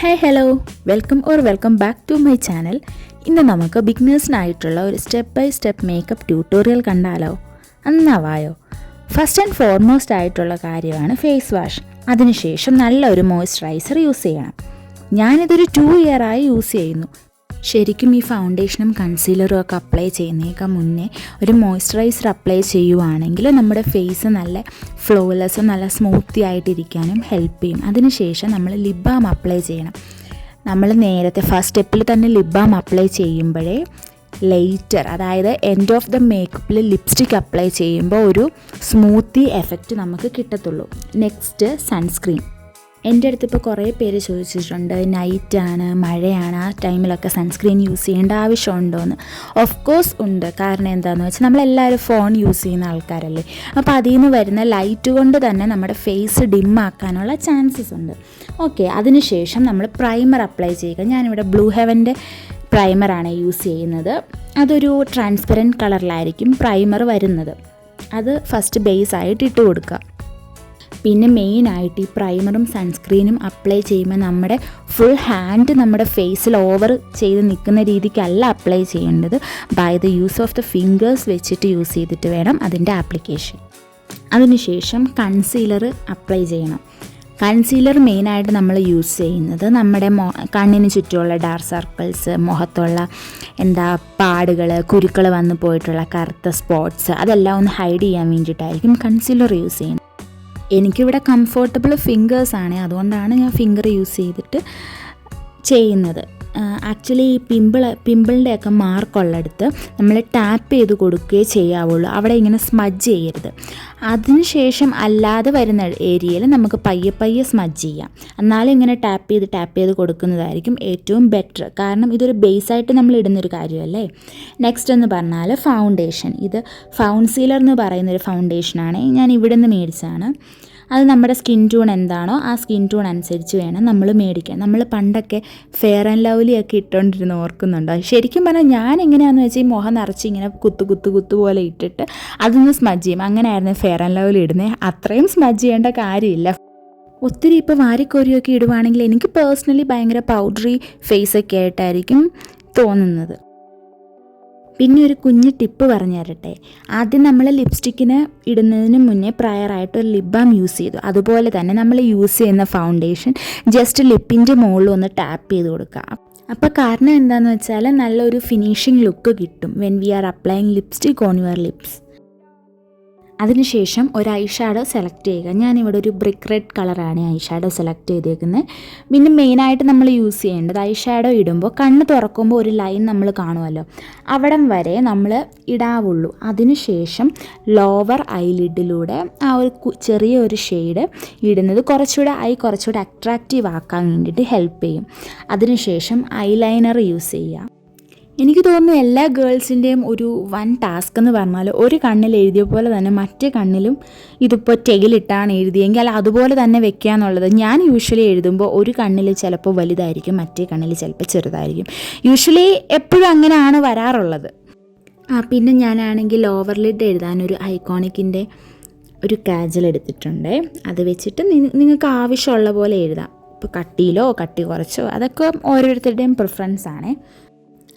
Hi hello welcome or welcome back to my channel ഇന്ന് നമുക്ക് ബിഗ്നേഴ്സിനായിട്ടുള്ള ഒരു step by step makeup tutorial കണ്ടാലോ? എന്നാവായോ ഫസ്റ്റ് ആൻഡ് ഫോർമോസ്റ്റ് ആയിട്ടുള്ള കാര്യമാണ് ഫേസ് വാഷ് അതിനുശേഷം നല്ലൊരു മോയ്സ്ചറൈസർ യൂസ് ചെയ്യണം. ഞാനിതൊരു ടു ഇയറായി യൂസ് ചെയ്യുന്നു. ശരിക്കും ഈ ഫൗണ്ടേഷനും കൺസീലറും ഒക്കെ അപ്ലൈ ചെയ്യുന്നേക്കാൾ മുന്നേ ഒരു മോയ്സ്ചറൈസർ അപ്ലൈ ചെയ്യുവാണെങ്കിൽ നമ്മുടെ ഫേസ് നല്ല ഫ്ലോലെസ്സും നല്ല സ്മൂത്തി ആയിട്ടിരിക്കാനും ഹെൽപ്പ് ചെയ്യും. അതിനുശേഷം നമ്മൾ ലിപ് ബാം അപ്ലൈ ചെയ്യണം. നമ്മൾ നേരത്തെ ഫസ്റ്റ് സ്റ്റെപ്പിൽ തന്നെ ലിപ് ബാം അപ്ലൈ ചെയ്യുമ്പോഴേ ലേറ്റർ അതായത് എൻഡ് ഓഫ് ദ മേക്കപ്പിൽ ലിപ്സ്റ്റിക് അപ്ലൈ ചെയ്യുമ്പോൾ ഒരു സ്മൂത്തി എഫക്റ്റ് നമുക്ക് കിട്ടത്തുള്ളൂ. നെക്സ്റ്റ് സൺസ്ക്രീൻ എന്റെ അടുത്ത് ഇപ്പോൾ കുറേ പേര് ചോദിച്ചിട്ടുണ്ട് നൈറ്റാണ് മഴയാണ് ആ ടൈമിലൊക്കെ സൺസ്ക്രീൻ യൂസ് ചെയ്യേണ്ട ആവശ്യമുണ്ടോ എന്ന് ഓഫ് കോഴ്സ് ഉണ്ട്. കാരണം എന്താണെന്ന് വെച്ചാൽ നമ്മളെല്ലാവരും ഫോൺ യൂസ് ചെയ്യുന്ന ആൾക്കാരല്ലേ. അപ്പോൾ അതിൽ നിന്ന് വരുന്ന ലൈറ്റ് കൊണ്ട് തന്നെ നമ്മുടെ ഫേസ് ഡിം ആക്കാനുള്ള ചാൻസസ് ഉണ്ട്. ഓക്കെ അതിനുശേഷം നമ്മൾ പ്രൈമർ അപ്ലൈ ചെയ്യുക. ഞാനിവിടെ ബ്ലൂ ഹെവന്റെ പ്രൈമറാണ് യൂസ് ചെയ്യുന്നത്. അതൊരു ട്രാൻസ്പെറന്റ് കളറിലായിരിക്കും പ്രൈമർ വരുന്നത്. അത് ഫസ്റ്റ് ബേസ് ആയിട്ട് ഇട്ട് കൊടുക്കുക. പിന്നെ മെയിനായിട്ട് ഈ പ്രൈമറും സൺസ്ക്രീനും അപ്ലൈ ചെയ്യുമ്പോൾ നമ്മുടെ ഫുൾ ഹാൻഡ് നമ്മുടെ ഫേസിൽ ഓവർ ചെയ്ത് നിൽക്കുന്ന രീതിക്കല്ല അപ്ലൈ ചെയ്യേണ്ടത്. By the use of the fingers വെച്ചിട്ട് യൂസ് ചെയ്തിട്ട് വേണം അതിന്റെ ആപ്ലിക്കേഷൻ അതിനുശേഷം കൺസീലർ അപ്ലൈ ചെയ്യണം. കൺസീലർ മെയിനായിട്ട് നമ്മൾ യൂസ് ചെയ്യുന്നത് നമ്മുടെ മൊ കണ്ണിന് ചുറ്റുമുള്ള ഡാർക്ക് സർക്കിൾസ് മുഖത്തുള്ള എന്താ പാടുകൾ കുരുക്കൾ വന്നു പോയിട്ടുള്ള കറുത്ത സ്പോട്ട്സ് അതെല്ലാം ഒന്ന് ഹൈഡ് ചെയ്യാൻ വേണ്ടിയിട്ടായിരിക്കും കൺസീലർ യൂസ് ചെയ്യുന്നത്. എനിക്കിവിടെ കംഫർട്ടബിൾ ഫിംഗേഴ്സാണ് അതുകൊണ്ടാണ് ഞാൻ ഫിംഗർ യൂസ് ചെയ്തിട്ട് ചെയ്യുന്നത്. ആക്ച്വലി ഈ പിമ്പിൾ പിമ്പിളിന്റെയൊക്കെ മാർക്കുള്ളിടത്ത് നമ്മൾ ടാപ്പ് ചെയ്ത് കൊടുക്കുകയേ ചെയ്യാവുള്ളൂ. അവിടെ ഇങ്ങനെ സ്മജ് ചെയ്യരുത്. അതിനുശേഷം അല്ലാതെ വരുന്ന ഏരിയയിൽ നമുക്ക് പയ്യെ പയ്യെ സ്മജ് ചെയ്യാം. എന്നാലും ഇങ്ങനെ ടാപ്പ് ചെയ്ത് ടാപ്പ് ചെയ്ത് കൊടുക്കുന്നതായിരിക്കും ഏറ്റവും ബെറ്റർ കാരണം ഇതൊരു ബേസായിട്ട് നമ്മൾ ഇടുന്നൊരു കാര്യമല്ലേ? നെക്സ്റ്റ് എന്ന് പറഞ്ഞാൽ ഫൗണ്ടേഷൻ ഇത് ഫൗൺസീലർ എന്ന് പറയുന്നൊരു ഫൗണ്ടേഷനാണ് ഞാൻ ഇവിടെ നിന്ന് മേടിച്ചതാണ്. അത് നമ്മുടെ സ്കിൻ ടൂൺ എന്താണോ ആ സ്കിൻ ടൂൺ അനുസരിച്ച് വേണം നമ്മൾ മേടിക്കാൻ. നമ്മൾ പണ്ടൊക്കെ ഫെയർ ആൻഡ് ലവ്ലി ഒക്കെ ഇട്ടുകൊണ്ടിരുന്ന് ഓർക്കുന്നുണ്ടോ? ശരിക്കും പറഞ്ഞാൽ ഞാൻ എങ്ങനെയാണെന്ന് വെച്ചാൽ ഈ മുഖം നിറച്ച് ഇങ്ങനെ കുത്തു കുത്തു കുത്തു പോലെ ഇട്ടിട്ട് അതൊന്ന് സ്മജ് ചെയ്യും. അങ്ങനെയായിരുന്നു ഫെയർ ആൻഡ് ലവ്ലി ഇടുന്നത് അത്രയും സ്മജ് ചെയ്യേണ്ട കാര്യമില്ല. ഒത്തിരി ഇപ്പോൾ വാരിക്കോരിയൊക്കെ ഇടുവാണെങ്കിൽ എനിക്ക് പേഴ്സണലി ഭയങ്കര പൗഡറി ഫേസൊക്കെ ആയിട്ടായിരിക്കും തോന്നുന്നത്. പിന്നെ ഒരു കുഞ്ഞ് ടിപ്പ് പറഞ്ഞു തരട്ടെ ആദ്യം നമ്മൾ ലിപ്സ്റ്റിക്കിന് ഇടുന്നതിന് മുന്നേ പ്രയറായിട്ട് ഒരു ലിപ് ബാം യൂസ് ചെയ്തു. അതുപോലെ തന്നെ നമ്മൾ യൂസ് ചെയ്യുന്ന ഫൗണ്ടേഷൻ ജസ്റ്റ് ലിപ്പിന്റെ മുകളിൽ ഒന്ന് ടാപ്പ് ചെയ്ത് കൊടുക്കുക. അപ്പോൾ കാരണം എന്താണെന്ന് വെച്ചാൽ നല്ലൊരു ഫിനിഷിംഗ് ലുക്ക് കിട്ടും when we are applying lipstick on your lips. അതിനുശേഷം ഒരു ഐ ഷാഡോ സെലക്ട് ചെയ്യുക. ഞാനിവിടെ ഒരു ബ്രിക്ക് റെഡ് കളറാണ് ഐ ഷാഡോ സെലക്ട് ചെയ്തേക്കുന്നത്. പിന്നെ മെയിനായിട്ട് നമ്മൾ യൂസ് ചെയ്യേണ്ടത് ഐ ഷാഡോ ഇടുമ്പോൾ കണ്ണ് തുറക്കുമ്പോൾ ഒരു ലൈൻ നമ്മൾ കാണുമല്ലോ. അവിടം വരെ നമ്മൾ ഇടാവുള്ളൂ. അതിനുശേഷം ലോവർ ഐലിഡിലൂടെ ആ ഒരു ചെറിയ ഒരു ഷെയ്ഡ് ഇടുന്നത് കുറച്ചുകൂടെ ഐ കുറച്ചുകൂടെ അട്രാക്റ്റീവ് ആക്കാൻ വേണ്ടിയിട്ട് ഹെൽപ്പ് ചെയ്യും. അതിനുശേഷം ഐലൈനർ യൂസ് ചെയ്യുക. എനിക്ക് തോന്നുന്നു എല്ലാ ഗേൾസിന്റെയും ഒരു വൺ ടാസ്ക് എന്ന് പറഞ്ഞാൽ ഒരു കണ്ണിൽ എഴുതിയ പോലെ തന്നെ മറ്റേ കണ്ണിലും ഇതിപ്പോൾ ടെകിലിട്ടാണ് എഴുതിയെങ്കിൽ അല്ല അതുപോലെ തന്നെ വെക്കുക എന്നുള്ളത്. ഞാൻ യൂഷ്വലി എഴുതുമ്പോൾ ഒരു കണ്ണിൽ ചിലപ്പോൾ വലുതായിരിക്കും മറ്റേ കണ്ണിൽ ചിലപ്പോൾ ചെറുതായിരിക്കും. യൂഷ്വലി എപ്പോഴും അങ്ങനെയാണ് വരാറുള്ളത്. ആ പിന്നെ ഞാനാണെങ്കിൽ ഓവർ ലിഡ് എഴുതാൻ ഒരു ഐക്കോണിക്കിന്റെ ഒരു കാജൽ എടുത്തിട്ടുണ്ട്. അത് വെച്ചിട്ട് നിങ്ങൾക്ക് ആവശ്യമുള്ള പോലെ എഴുതാം. ഇപ്പോൾ കട്ടിയിലോ കട്ടി കുറച്ചോ അതൊക്കെ ഓരോരുത്തരുടെയും പ്രിഫറൻസ് ആണ്.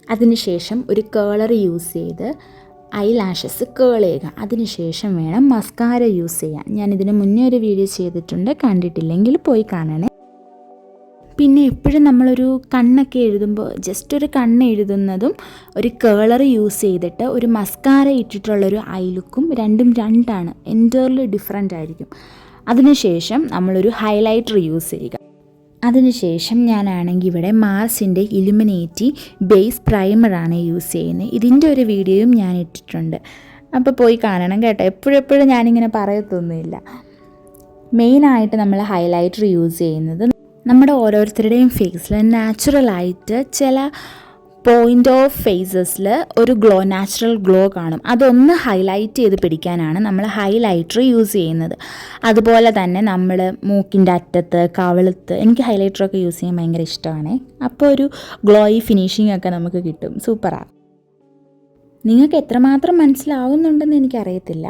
അതിനുശേഷം ഒരു കേളർ യൂസ് ചെയ്ത് ഐ ലാഷസ് കേൾ ചെയ്യുക. അതിനുശേഷം വേണം മസ്കാര യൂസ് ചെയ്യാൻ. ഞാൻ മുന്നേ ഒരു വീഡിയോ ചെയ്തിട്ടുണ്ട്. കണ്ടിട്ടില്ലെങ്കിൽ പോയി കാണണേ. പിന്നെ എപ്പോഴും നമ്മളൊരു കണ്ണൊക്കെ എഴുതുമ്പോൾ ജസ്റ്റ് ഒരു കണ്ണ് എഴുതുന്നതും ഒരു കേളർ യൂസ് ചെയ്തിട്ട് ഒരു മസ്കാര ഇട്ടിട്ടുള്ളൊരു ഐ ലുക്കും രണ്ടും രണ്ടാണ്. എന്റേർലി ഡിഫറെന്റ് ആയിരിക്കും. അതിനുശേഷം നമ്മളൊരു ഹൈലൈറ്റർ യൂസ് ചെയ്യുക. അതിനുശേഷം ഞാനാണെങ്കിൽ ഇവിടെ മാർസിന്റെ ഇലുമിനേറ്റി ബേസ് പ്രൈമറാണ് യൂസ് ചെയ്യുന്നത്. ഇതിന്റെ ഒരു വീഡിയോയും ഞാൻ ഇട്ടിട്ടുണ്ട്. അപ്പോൾ പോയി കാണണം കേട്ടോ. എപ്പോഴെപ്പോഴും ഞാനിങ്ങനെ പറയത്തൊന്നുമില്ല. മെയിനായിട്ട് നമ്മൾ ഹൈലൈറ്റർ യൂസ് ചെയ്യുന്നത് നമ്മുടെ ഓരോരുത്തരുടെയും ഫേസിൽ നാച്ചുറലായിട്ട് ചില പോയിന്റ് ഓഫ് ഫേസസിൽ ഒരു ഗ്ലോ നാച്ചുറൽ ഗ്ലോ കാണും. അതൊന്ന് ഹൈലൈറ്റ് ചെയ്ത് പിടിക്കാനാണ് നമ്മൾ ഹൈലൈറ്റർ യൂസ് ചെയ്യുന്നത്. അതുപോലെ തന്നെ നമ്മൾ മൂക്കിന്റെ അറ്റത്ത് കവളത്ത് എനിക്ക് ഹൈലൈറ്ററൊക്കെ യൂസ് ചെയ്യാൻ ഭയങ്കര ഇഷ്ടമാണ്. അപ്പോൾ ഒരു ഗ്ലോയി ഫിനിഷിംഗ് ഒക്കെ നമുക്ക് കിട്ടും. സൂപ്പറാണ് നിങ്ങൾക്ക് എത്രമാത്രം മനസ്സിലാവുന്നുണ്ടെന്ന് എനിക്കറിയത്തില്ല.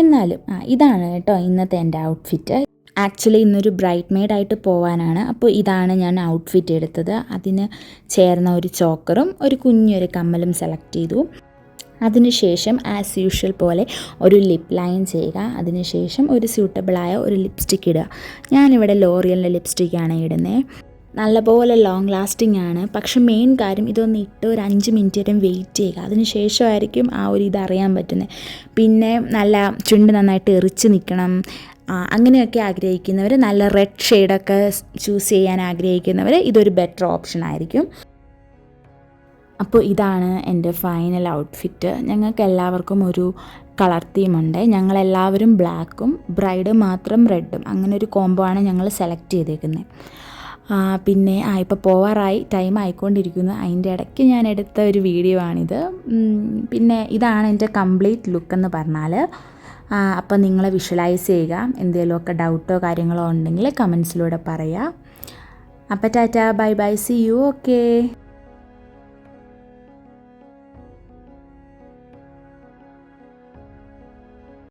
എന്നാലും ആ ഇതാണ് കേട്ടോ ഇന്നത്തെ എന്റെ ഔട്ട്ഫിറ്റ് ആക്ച്വലി ഇന്നൊരു ബ്രൈറ്റ് മെയ്ഡായിട്ട് പോവാനാണ്. അപ്പോൾ ഇതാണ് ഞാൻ ഔട്ട്ഫിറ്റ് എടുത്തത്. അതിന് ചേർന്ന ഒരു ചോക്കറും ഒരു കുഞ്ഞൊരു കമ്മലും സെലക്ട് ചെയ്തു. അതിനുശേഷം ആസ് യൂഷ്വൽ പോലെ ഒരു ലിപ് ലൈൻ ചെയ്യുക. അതിനുശേഷം ഒരു സ്യൂട്ടബിളായ ഒരു ലിപ്സ്റ്റിക്ക് ഇടുക. ഞാനിവിടെ ലോറിയലിന്റെ ലിപ്സ്റ്റിക്കാണ് ഇടുന്നത് നല്ലപോലെ ലോങ് ലാസ്റ്റിംഗ് ആണ്. പക്ഷെ മെയിൻ കാര്യം ഇതൊന്ന് ഇട്ട് ഒരു അഞ്ച് മിനിറ്റ് വരെ വെയിറ്റ് ചെയ്യുക. അതിന് ശേഷമായിരിക്കും ആ ഒരു ഇത് അറിയാൻ പറ്റുന്നത്. പിന്നെ നല്ല ചുണ്ട് നന്നായിട്ട് എറിച്ച് നിൽക്കണം. അങ്ങനെയൊക്കെ ആഗ്രഹിക്കുന്നവർ നല്ല റെഡ് ഷെയ്ഡൊക്കെ ചൂസ് ചെയ്യാൻ ആഗ്രഹിക്കുന്നവർ ഇതൊരു ബെറ്റർ ഓപ്ഷൻ ആയിരിക്കും. അപ്പോൾ ഇതാണ് എന്റെ ഫൈനൽ ഔട്ട്ഫിറ്റ് ഞങ്ങൾക്ക് എല്ലാവർക്കും ഒരു കളർ തീമുണ്ട് ഞങ്ങളെല്ലാവരും ബ്ലാക്കും ബ്രൈഡ് മാത്രം റെഡും അങ്ങനെ ഒരു കോംബോ ആണ് ഞങ്ങൾ സെലക്ട് ചെയ്തേക്കുന്നത് പിന്നെ ആ ഇപ്പോൾ പോവാറായി ടൈം ആയിക്കൊണ്ടിരിക്കുന്നു. അതിന്റെ ഇടയ്ക്ക് ഞാൻ എടുത്ത ഒരു വീഡിയോ ആണിത്. പിന്നെ ഇതാണ് എന്റെ കംപ്ലീറ്റ് ലുക്ക് എന്ന് പറഞ്ഞാൽ അപ്പോൾ നിങ്ങൾ വിഷ്വലൈസ് ചെയ്യുക. എന്തെങ്കിലുമൊക്കെ ഡൗട്ടോ കാര്യങ്ങളോ ഉണ്ടെങ്കിൽ കമൻസിലൂടെ പറയുക അപ്പോൾ tata bye bye see you okay